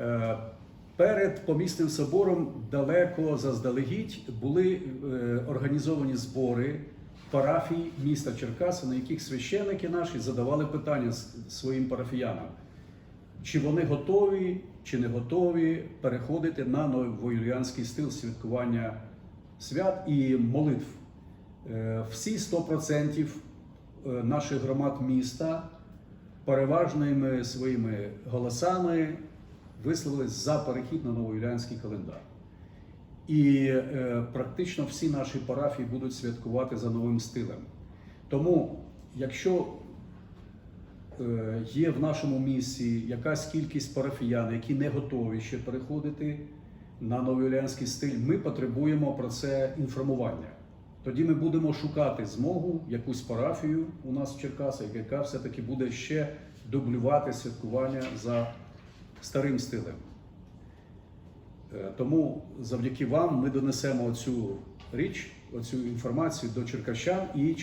Е, Перед помісним собором далеко заздалегідь були е, організовані збори парафій міста Черкаси, на яких священники наші задавали питання своїм парафіянам, чи вони готові, чи не готові переходити на новоюліанський стил святкування свят і молитв. Е, Всі 100% е, наших громад міста переважними своїми голосами висловились за перехід на новоюліанський календар. І е, практично всі наші парафії будуть святкувати за новим стилем. Тому, якщо е, є в нашому місті якась кількість парафіян, які не готові ще переходити на новоюліанський стиль, ми потребуємо про це інформування. Тоді ми будемо шукати змогу, якусь парафію у нас в Черкасах, яка все-таки буде ще дублювати святкування за старим стилем. Е, Тому завдяки вам ми донесемо цю річ, оцю інформацію до черкащан і